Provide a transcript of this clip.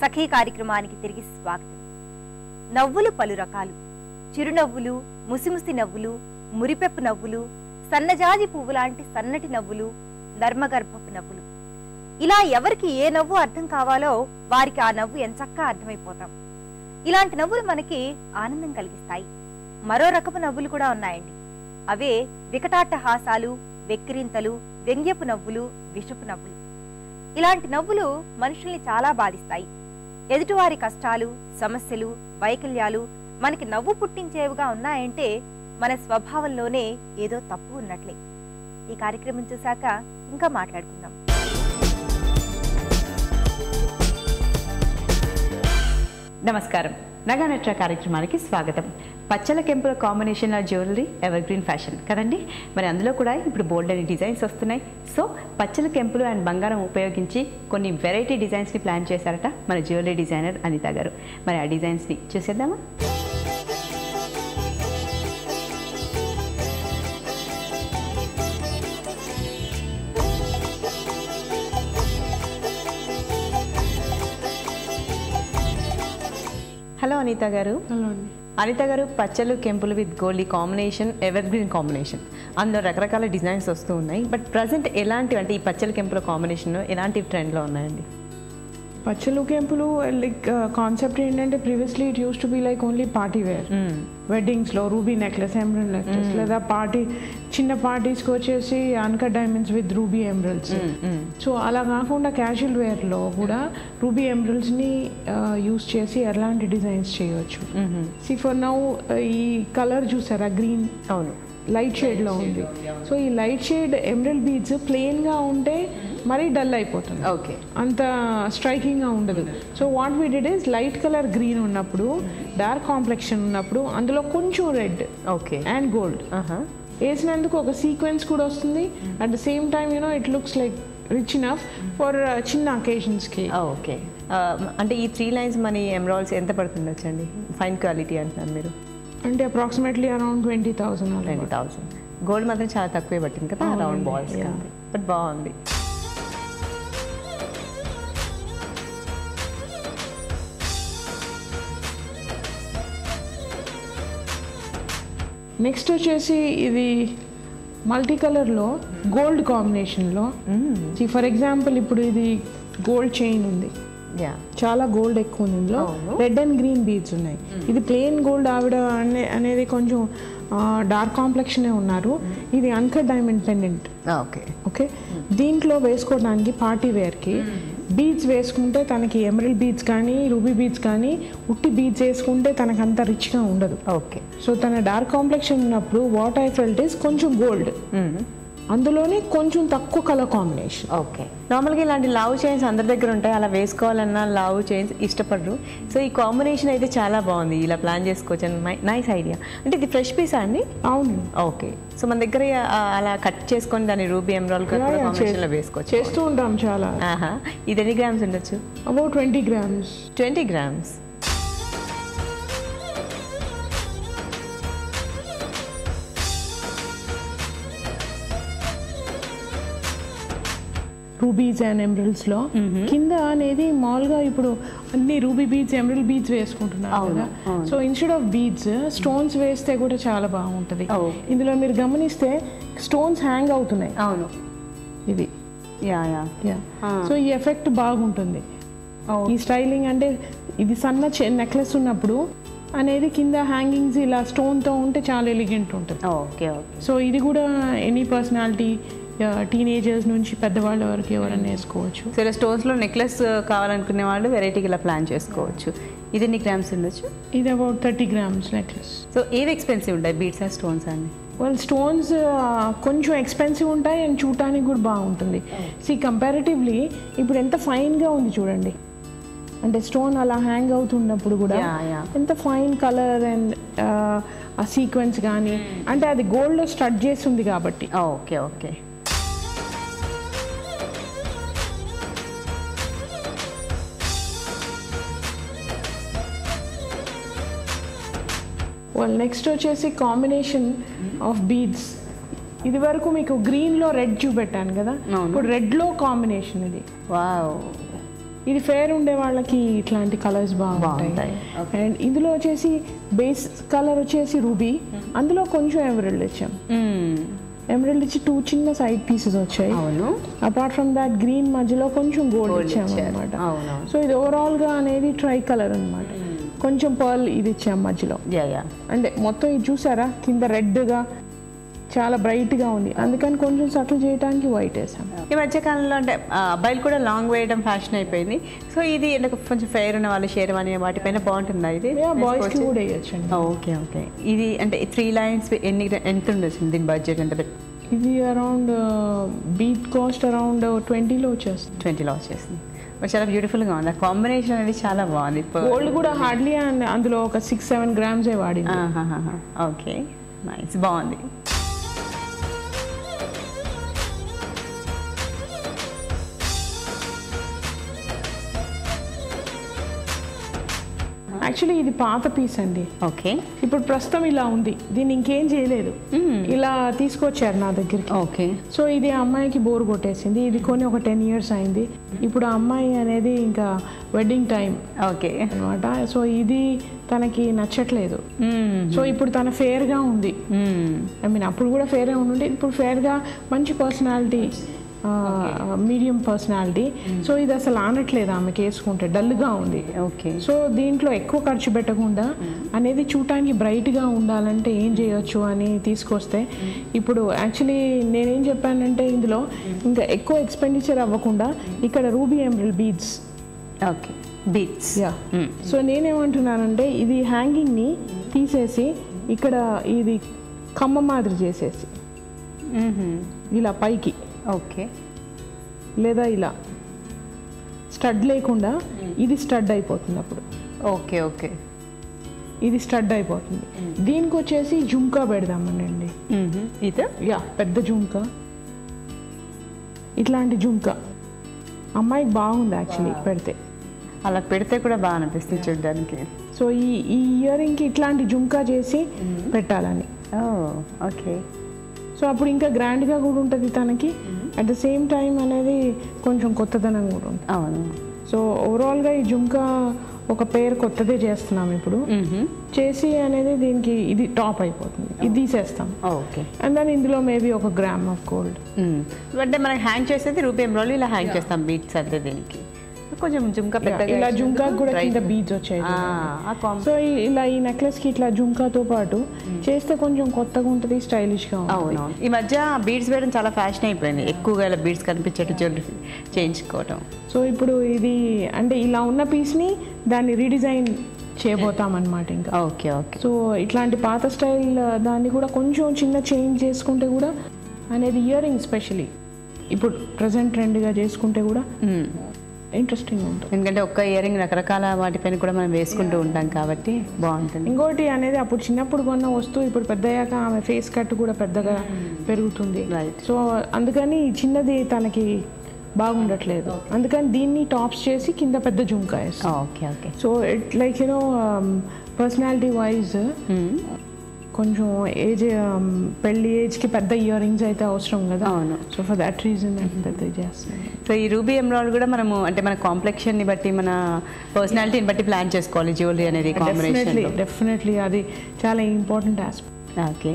సఖీ కార్యక్రమానికి తిరిగి స్వాగతం. నవ్వులు పలు రకాలు. చిరునవ్వులు ముసిముసి నవ్వులు మురిపెప్పు నవ్వులు సన్నజాజి పువ్వు లాంటి సన్నటి నవ్వులు నర్మగర్భపు నవ్వులు. ఇలా ఎవరికి ఏ నవ్వు అర్థం కావాలో వారికి ఆ నవ్వు ఎంచక్కా అర్థమైపోతాం. ఇలాంటి నవ్వులు మనకి ఆనందం కలిగిస్తాయి. మరో రకపు నవ్వులు కూడా ఉన్నాయండి. అవే వికటాట్టహాసాలు వెక్కిరింతలు వ్యంగ్యపు నవ్వులు విషపు నవ్వులు. ఇలాంటి నవ్వులు మనుషుల్ని చాలా బాధిస్తాయి. ఎదుటివారి కష్టాలు సమస్యలు వైకల్యాలు మనకి నవ్వు పుట్టించేవిగా ఉన్నాయంటే మన స్వభావంలోనే ఏదో తప్పు ఉన్నట్లే. ఈ కార్యక్రమం చూశాక ఇంకా మాట్లాడుకుందాం. నమస్కారం. నగానట్ర కార్యక్రమానికి స్వాగతం. పచ్చల కెంపుల combination jewellery ever green fashion కదండి? మరి అందులో కూడా ఇప్పుడు బోల్డ్ అని డిజైన్స్ వస్తున్నాయి. సో పచ్చల కెంపులు అండ్ బంగారం ఉపయోగించి కొన్ని వెరైటీ డిజైన్స్ని ప్లాన్ చేశారట మన జ్యువెలరీ డిజైనర్ అనిత గారు. మరి ఆ డిజైన్స్ని చూసేద్దామా? హలో అనిత గారు. హలో అండి. అనిత గారు పచ్చలు కెంపులు with gold combination ever green combination అందులో రకరకాల డిజైన్స్ వస్తూ ఉన్నాయి. బట్ ప్రజెంట్ ఎలాంటివి అంటే ఈ పచ్చలు కెంపుల కాంబినేషన్ ఎలాంటి ట్రెండ్లో ఉన్నాయండి? పచ్చలు కెంపులు లైక్ కాన్సెప్ట్ ఏంటంటే previously it use to be like only party wear వెడ్డింగ్స్లో ruby necklace emerald necklace లేదా పార్టీ చిన్న పార్టీస్కి వచ్చేసి uncut diamonds with ruby emeralds so అలా కాకుండా క్యాజువల్ వేర్లో కూడా రూబీ ఎమరల్స్ని యూస్ చేసి ఎలాంటి డిజైన్స్ చేయవచ్చు సి ఫర్ నౌ ఈ కలర్ చూసారా? గ్రీన్ అవును. లైట్ షేడ్లో ఉంది. సో ఈ లైట్ షేడ్ ఎమరల్ బీడ్స్ ప్లెయిన్గా ఉంటే మరీ డల్ అయిపోతుంది. ఓకే. అంత స్ట్రైకింగ్గా ఉండదు. So what we did is light colour green ఉన్నప్పుడు డార్క్ కాంప్లెక్షన్ ఉన్నప్పుడు అందులో కొంచెం రెడ్ ఓకే. And gold. వేసినందుకు ఒక సీక్వెన్స్ కూడా వస్తుంది. At the same time you know it looks like rich enough for చిన్న అకేషన్స్కి ఓకే. అంటే ఈ త్రీ లైన్స్ మన ఎమరాల్స్ ఎంత పడుతుంది వచ్చండి? ఫైన్ క్వాలిటీ అంటున్నారు మీరు. అంటే approximately around twenty thousand twenty thousand. Gold మాత్రం చాలా తక్కువే పట్టింది కదా అవునండి, రౌండ్ బాల్స్. బట్ బాగుంది. నెక్స్ట్ వచ్చేసి ఇది మల్టీ కలర్లో గోల్డ్ కాంబినేషన్లో. ఫర్ ఎగ్జాంపుల్ ఇప్పుడు ఇది గోల్డ్ చైన్ ఉంది. చాలా గోల్డ్ ఎక్కువ ఉంది ఇందులో. రెడ్ అండ్ గ్రీన్ బీడ్స్ ఉన్నాయి. ఇది ప్లెయిన్ గోల్డ్ ఆవిడ అనే అనేది కొంచెం డార్క్ కాంప్లెక్షనే ఉన్నారు. ఇది uncut diamond pendant okay okay దీంట్లో వేసుకోవడానికి పార్టీ వేర్కి బీడ్స్ వేసుకుంటే తనకి ఎమరల్ బీడ్స్ కానీ రూబీ బీడ్స్ కానీ ఉట్టి బీడ్స్ వేసుకుంటే తనకు అంత రిచ్గా ఉండదు. ఓకే. సో తన డార్క్ కాంప్లెక్షన్ ఉన్నప్పుడు వాట్ ఐ ఫెల్ట్ ఇస్ కొంచెం గోల్డ్ అందులోనే కొంచెం తక్కువ కలర్ కాంబినేషన్ ఓకే నార్మల్గా ఇలాంటి లావు చైన్స్ అందరి దగ్గర ఉంటాయి. అలా వేసుకోవాలన్నా లావు చైన్స్ ఇష్టపడరు. సో ఈ కాంబినేషన్ అయితే చాలా బాగుంది. ఇలా ప్లాన్ చేసుకోవచ్చు. అని నైస్ ఐడియా అంటే ఇది ఫ్రెష్ పీసా అండి? అవును. ఓకే సో మన దగ్గర అలా కట్ చేసుకొని దాన్ని రూబీ ఎమరాల్ కాంబినేషన్లో వేసుకోవచ్చు. చేస్తూ ఉంటాం చాలా. ఆహా. ఇది ఎన్ని గ్రామ్స్ ఉండొచ్చు? About twenty grams twenty grams rubies and ఎమరల్స్లో. కింద అనేది మామూలుగా ఇప్పుడు అన్ని రూబీ బీడ్స్ ఎమరల్ బీడ్స్ వేసుకుంటున్నారు కదా. So instead of beads stones వేస్తే కూడా చాలా బాగుంటది. ఇందులో మీరు గమనిస్తే స్టోన్స్ హ్యాంగ్ అవుతున్నాయి. అవును. ఇది యా యా. సో ఈ ఎఫెక్ట్ బాగుంటుంది. ఈ స్టైలింగ్ అంటే ఇది సన్న నెక్లెస్ ఉన్నప్పుడు అనేది కింద హ్యాంగింగ్స్ ఇలా స్టోన్తో ఉంటే చాలా ఎలిగెంట్ ఉంటుంది. Okay okay. సో ఇది కూడా ఎనీ పర్సనాలిటీ టీనేజర్స్ నుంచి పెద్దవాళ్ళ వరకు ఎవరైనా వేసుకోవచ్చు. సో ఇలా స్టోన్స్లో నెక్లెస్ కావాలనుకునే వాళ్ళు వెరైటీగా ఇలా ప్లాన్ చేసుకోవచ్చు. ఇది ఎన్ని గ్రామ్స్ ఉండొచ్చు? ఇది about thirty grams necklace so ఏవి ఎక్స్పెన్సివ్ ఉంటాయి? బీట్స్ అండ్ స్టోన్స్ అండి వెల్ స్టోన్స్ కొంచెం ఎక్స్పెన్సివ్ ఉంటాయి అండ్ చూడటానికి కూడా బాగుంటుంది. సి కంపారిటివ్లీ ఇప్పుడు ఎంత ఫైన్గా ఉంది చూడండి. అంటే స్టోన్ అలా హ్యాంగ్ అవుతున్నప్పుడు కూడా. ఎంత ఫైన్ కలర్ అండ్ ఆ సీక్వెన్స్ కానీ అంటే అది గోల్డ్లో స్టడ్ చేసి ఉంది కాబట్టి. ఓకే ఓకే వాళ్ళు నెక్స్ట్ వచ్చేసి కాంబినేషన్ ఆఫ్ బీడ్స్ ఇది వరకు మీకు గ్రీన్లో రెడ్ చూపెట్టాను కదా. ఇప్పుడు రెడ్లో కాంబినేషన్ ఇది. వావ్ ఇది ఫేర్ ఉండే వాళ్ళకి ఇట్లాంటి కలర్స్ బాగుంటాయి. అండ్ ఇందులో వచ్చేసి బేస్ కలర్ వచ్చేసి రూబీ అందులో కొంచెం ఎమరల్డ్ ఇచ్చాం. ఎమరల్డ్ ఇచ్చి టూ చిన్న సైడ్ పీసెస్ వచ్చాయి. అవును. అపార్ట్ ఫ్రమ్ దాట్ గ్రీన్ మధ్యలో కొంచెం గోల్డ్ Gold ఇచ్చాం ఇచ్చారు. అనమాట. సో ఇది ఓవరాల్గా అనేది ట్రై కలర్ అన్నమాట కొంచెం పర్ల్ ఇది ఇచ్చాం మధ్యలో. యా యా అంటే మొత్తం ఇది చూసారా? కింద రెడ్గా చాలా బ్రైట్గా ఉంది. అందుకని కొంచెం సటిల్ చేయడానికి వైట్ వేసాం. ఈ మధ్య కాలంలో అంటే అబ్బాయిలు కూడా లాంగ్ వేయడం ఫ్యాషన్ అయిపోయింది. సో ఇది అంటే కొంచెం ఫెయిర్ ఉన్న వాళ్ళు షేర్ అనే వాటిపైన బాగుంటుందా ఇది? బాయ్స్ కూడా ఓకే ఓకే ఇది అంటే త్రీ లైన్స్ ఎన్ని ఎంత ఉండొచ్చు దీని బడ్జెట్ ఎంత? ఇది అరౌండ్ బీట్ కాస్ట్ అరౌండ్ ట్వంటీలో వచ్చేస్తుంది. ట్వంటీలో వచ్చేసింది. బట్ చాలా బ్యూటిఫుల్గా ఉంది. ఆ కాంబినేషన్ అనేది చాలా బాగుంది. గోల్డ్ కూడా హార్డ్లీ అండ్ అందులో ఒక సిక్స్ సెవెన్ గ్రామ్స్ వాడింది. ఓకే నైస్ బాగుంది. యాక్చువల్లీ ఇది పాత పీస్ అండి. ఓకే. ఇప్పుడు ప్రస్తుతం ఇలా ఉంది. దీన్ని ఇంకేం చేయలేదు. ఇలా తీసుకొచ్చారు నా దగ్గరికి. ఓకే. సో ఇది అమ్మాయికి బోర్ కొట్టేసింది. ఇది కొని ఒక టెన్ ఇయర్స్ అయింది. ఇప్పుడు ఆ అమ్మాయి అనేది ఇంకా వెడ్డింగ్ టైం ఓకే. అనమాట సో ఇది తనకి నచ్చట్లేదు. సో ఇప్పుడు తన ఫేర్గా ఉంది. ఐ మీన్ అప్పుడు కూడా ఫేర్గా ఉండుంటే ఇప్పుడు ఫేర్గా మంచి పర్సనాలిటీ మీడియం పర్సనాలిటీ సో ఇది అసలు ఆనట్లేదు ఆమెకి వేసుకుంటే డల్గా ఉంది. ఓకే సో దీంట్లో ఎక్కువ ఖర్చు పెట్టకుండా అనేది చూడటానికి బ్రైట్గా ఉండాలంటే ఏం చేయొచ్చు అని తీసుకొస్తే ఇప్పుడు యాక్చువల్లీ నేనేం చెప్పానంటే ఇందులో ఇంకా ఎక్కువ ఎక్స్పెండిచర్ అవ్వకుండా ఇక్కడ ruby ఎంబ్రిల్ beads okay beads yeah so నేనేమంటున్నానంటే ఇది హ్యాంగింగ్ని తీసేసి ఇక్కడ ఇది కమ్మ మాదిరి చేసేసి. ఇలా పైకి. ఓకే. లేదా ఇలా. స్టడ్ లేకుండా ఇది స్టడ్ అయిపోతుంది అప్పుడు. Okay okay. ఇది స్టడ్ అయిపోతుంది. దీనికి వచ్చేసి జుంకా పెడదామనండి ఇది యా పెద్ద జుంకా ఇట్లాంటి జుంకా అమ్మాయికి బాగుంది యాక్చువల్లీ పెడితే. అలా పెడితే కూడా బాగా అనిపిస్తుంది చూడడానికి. సో ఈ ఈ ఇయర్ రింగ్కి ఇట్లాంటి జుంకా చేసి పెట్టాలని. ఓకే. సో అప్పుడు ఇంకా గ్రాండ్గా కూడా ఉంటుంది తనకి. అట్ ద సేమ్ టైం అనేది కొంచెం కొత్తదనం కూడా ఉంటుంది అవును. సో ఓవరాల్గా ఈ జుంకా ఒక పేరు కొత్తదే చేస్తున్నాం ఇప్పుడు. చేసి అనేది దీనికి ఇది టాప్ అయిపోతుంది. ఇది తీసేస్తాం. ఓకే. అండ్ దాని ఇందులో మేబీ ఒక గ్రామ్ ఆఫ్ గోల్డ్ అంటే మనకి హ్యాంగ్ చేసేది రూపీ ఎంబ్రాయిడరీ ఇలా హ్యాంగ్ చేస్తాం బీట్స్ అంతే దీనికి. కొంచెం జుంకా పెద్దగా ఇలా జుంకా కూడా. కింద బీడ్స్ వచ్చాయి సో ఇలా ఈ నెక్లెస్కి ఇట్లా జుంకాతో పాటు చేస్తే కొంచెం కొత్తగా ఉంటుంది స్టైలిష్గా ఉంటుంది. అవునవును ఈ మధ్య బీడ్స్ వేయడం చాలా ఫ్యాషన్ అయిపోయింది. ఎక్కువగా ఇలా బీడ్స్ కనిపించేట్టు జ్యువెలరీ చేయించుకోవటం. సో ఇప్పుడు ఇది అంటే ఇలా ఉన్న పీస్ని దాన్ని రీడిజైన్ చేయబోతాం అనమాట ఇంకా. ఓకే ఓకే సో ఇట్లాంటి పాత స్టైల్ దాన్ని కూడా కొంచెం చిన్న చేంజ్ చేసుకుంటే కూడా అనేది ఇయర్ రింగ్ స్పెషలీ ఇప్పుడు ప్రజెంట్ ట్రెండ్గా చేసుకుంటే కూడా ఇంట్రెస్టింగ్ ఉంటుంది. ఎందుకంటే ఒక్క ఇయర్ రింగ్ రకరకాల వాటిపైన కూడా మనం వేసుకుంటూ ఉంటాం కాబట్టి బాగుంటుంది. ఇంకోటి అనేది అప్పుడు చిన్నప్పుడు కొన్న వస్తువు ఇప్పుడు పెద్దయ్యాక ఆమె ఫేస్ కట్ కూడా పెద్దగా పెరుగుతుంది. Right. సో అందుకని చిన్నది తనకి బాగుండట్లేదు. అందుకని దీన్ని టాప్స్ చేసి కింద పెద్ద జుంకా వేస్తాం. Okay okay so it like you know personality wise కొంచెం ఏజ్ పెళ్ళి ఏజ్కి పెద్ద ఇయర్ రింగ్స్ అయితే అవసరం కదా. అవును. సో ఫర్ దట్ రీజన్ పెద్ద చేస్తున్నాను. సో ఈ రూబీ ఎమరాల్డ్ కూడా మనము అంటే మన కాంప్లెక్షన్ని బట్టి మన పర్సనాలిటీని బట్టి ప్లాన్ చేసుకోవాలి జ్యువెలరీ అనేది డెఫినెట్లీ డెఫినెట్లీ అది చాలా ఇంపార్టెంట్ ఆస్పెక్ట్ ఓకే